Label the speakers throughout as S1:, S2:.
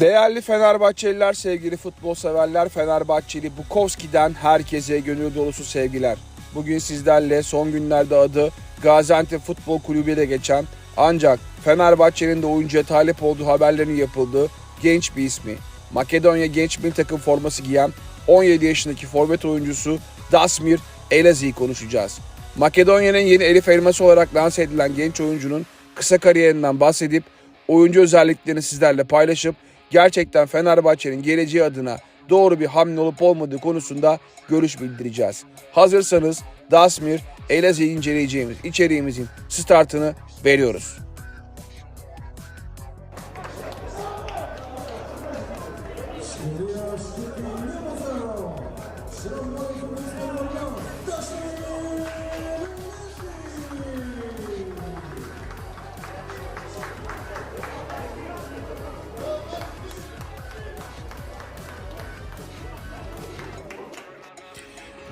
S1: Değerli Fenerbahçeliler, sevgili futbol severler, Fenerbahçeli Bukowski'den herkese gönül dolusu sevgiler. Bugün sizlerle son günlerde adı Gaziantep Futbol Kulübü'ne de geçen ancak Fenerbahçe'nin de oyuncuya talip olduğu haberlerinin yapıldığı genç bir ismi. Makedonya genç bir takım forması giyen 17 yaşındaki forvet oyuncusu Dasmir Elazi'yi konuşacağız. Makedonya'nın yeni Elif Elması olarak lanse edilen genç oyuncunun kısa kariyerinden bahsedip oyuncu özelliklerini sizlerle paylaşıp gerçekten Fenerbahçe'nin geleceği adına doğru bir hamle olup olmadığı konusunda görüş bildireceğiz. Hazırsanız Dasmir Elazi'yi inceleyeceğimiz içeriğimizin startını veriyoruz.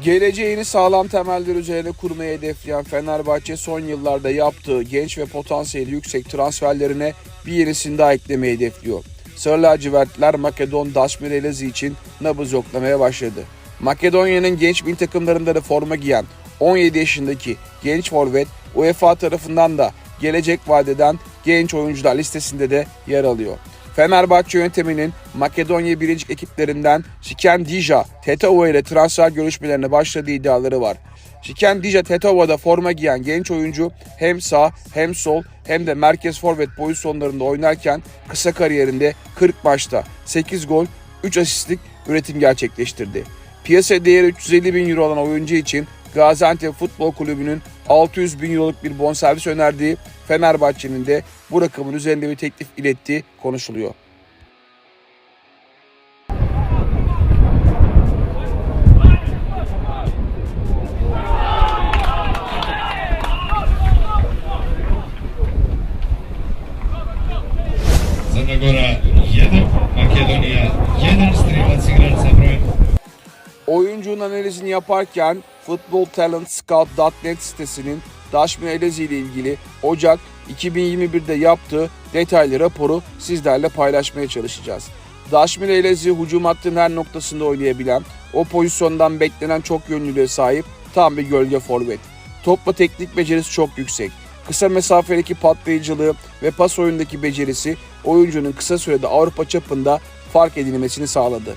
S1: Geleceğini sağlam temeller üzerine kurmayı hedefleyen Fenerbahçe son yıllarda yaptığı genç ve potansiyeli yüksek transferlerine bir yenisini daha eklemeyi hedefliyor. Sarı lacivertler Makedon Dasmir Elezi için nabız yoklamaya başladı. Makedonya'nın genç bin takımlarında da forma giyen 17 yaşındaki genç forvet UEFA tarafından da gelecek vadeden genç oyuncular listesinde de yer alıyor. Fenerbahçe yönetiminin Makedonya birinci ekiplerinden Şiken Dija Tetova ile transfer görüşmelerine başladığı iddiaları var. Şiken Dija Tetova'da forma giyen genç oyuncu hem sağ hem sol hem de merkez forvet pozisyonlarında oynarken kısa kariyerinde 40 maçta 8 gol 3 asistlik üretim gerçekleştirdi. Piyasa değeri 350 bin euro olan oyuncu için Gaziantep Futbol Kulübü'nün 600 bin euroluk bir bonservis önerdiği Fenerbahçe'nin de bu rakamın üzerinde bir teklif ilettiği konuşuluyor.
S2: Crna Gora 1, Makedonija 1, strimac igrač sa brojem
S1: Oyuncunun analizini yaparken Football Talent Scout.net sitesinin Daşmin Elezi ile ilgili Ocak 2021'de yaptığı detaylı raporu sizlerle paylaşmaya çalışacağız. Daşmin Elezi hücum hattının her noktasında oynayabilen, o pozisyondan beklenen çok yönlülüğe sahip tam bir gölge forvet. Topla teknik becerisi çok yüksek. Kısa mesafeleki patlayıcılığı ve pas oyundaki becerisi oyuncunun kısa sürede Avrupa çapında fark edilmesini sağladı.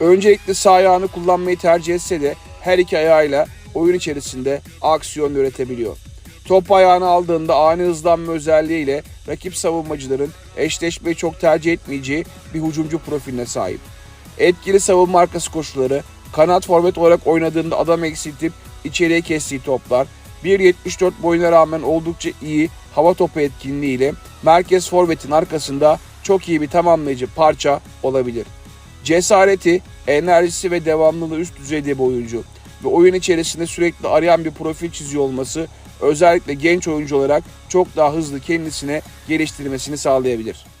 S1: Öncelikle sağ ayağını kullanmayı tercih etse de her iki ayağıyla oyun içerisinde aksiyon üretebiliyor. Top ayağını aldığında ani hızlanma özelliğiyle rakip savunmacıların eşleşmeyi çok tercih etmeyeceği bir hücumcu profiline sahip. Etkili savunma arkası koşuları, kanat forvet olarak oynadığında adam eksiltip içeriye kestiği toplar, 1.74 boyuna rağmen oldukça iyi hava topu etkinliğiyle merkez forvetin arkasında çok iyi bir tamamlayıcı parça olabilir. Cesareti, enerjisi ve devamlılığı üst düzeyde bir oyuncu ve oyun içerisinde sürekli arayan bir profil çiziyor olması özellikle genç oyuncu olarak çok daha hızlı kendisine geliştirmesini sağlayabilir.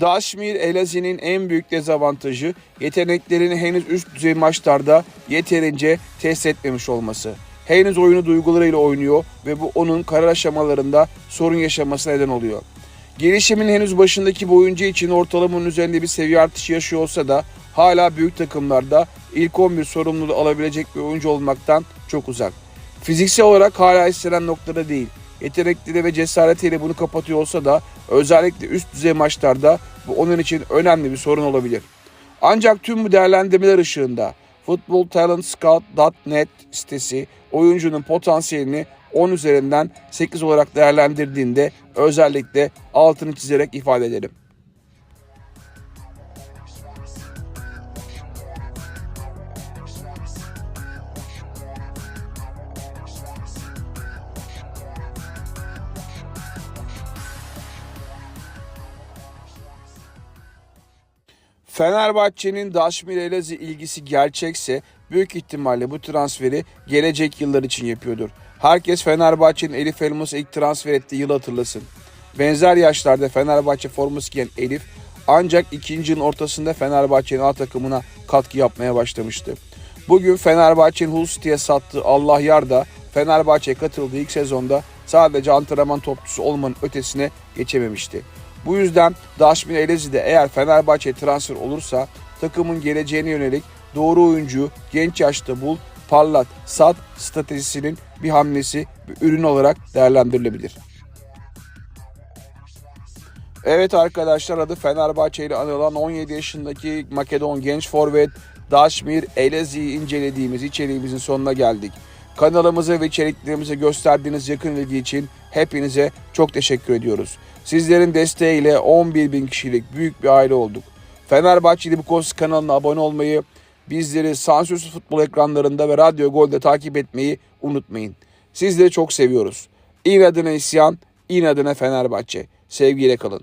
S1: Daşmir Elazi'nin en büyük dezavantajı yeteneklerini henüz üst düzey maçlarda yeterince test etmemiş olması. Henüz oyunu duygularıyla oynuyor ve bu onun karar aşamalarında sorun yaşamasına neden oluyor. Gelişimin henüz başındaki bir oyuncu için ortalamanın üzerinde bir seviye artışı yaşıyor olsa da hala büyük takımlarda ilk 11 sorumluluğu alabilecek bir oyuncu olmaktan çok uzak. Fiziksel olarak hala istenen noktada değil. Yetenekleri ve cesaretiyle bunu kapatıyor olsa da özellikle üst düzey maçlarda bu onun için önemli bir sorun olabilir. Ancak tüm bu değerlendirmeler ışığında footballtalentscout.net sitesi oyuncunun potansiyelini 10 üzerinden 8 olarak değerlendirdiğinde özellikle altını çizerek ifade ederim. Fenerbahçe'nin Daşmir Elazığ ilgisi gerçekse büyük ihtimalle bu transferi gelecek yıllar için yapıyordur. Herkes Fenerbahçe'nin Elif Elmas'ı ilk transfer ettiği yılı hatırlasın. Benzer yaşlarda Fenerbahçe forması giyen Elif ancak ikinci yılın ortasında Fenerbahçe'nin A takımına katkı yapmaya başlamıştı. Bugün Fenerbahçe'nin Hull City'ye sattığı Allah yar da Fenerbahçe'ye katıldığı ilk sezonda sadece antrenman topçusu olmanın ötesine geçememişti. Bu yüzden Daşmin Elezi de eğer Fenerbahçe'ye transfer olursa takımın geleceğine yönelik doğru oyuncuyu genç yaşta bul, parlat, sat stratejisinin bir hamlesi, bir ürün olarak değerlendirilebilir. Evet arkadaşlar adı Fenerbahçe ile anılan 17 yaşındaki Makedon genç forvet Daşmir Elezi'yi incelediğimiz içeriğimizin sonuna geldik. Kanalımıza ve içeriklerimize gösterdiğiniz yakın ilgi için hepinize çok teşekkür ediyoruz. Sizlerin desteğiyle 11 bin kişilik büyük bir aile olduk. Fenerbahçe Libikos kanalına abone olmayı, bizleri sansürsüz futbol ekranlarında ve Radyo Gol'de takip etmeyi unutmayın. Sizleri çok seviyoruz. İnadına isyan, inadına Fenerbahçe. Sevgiyle kalın.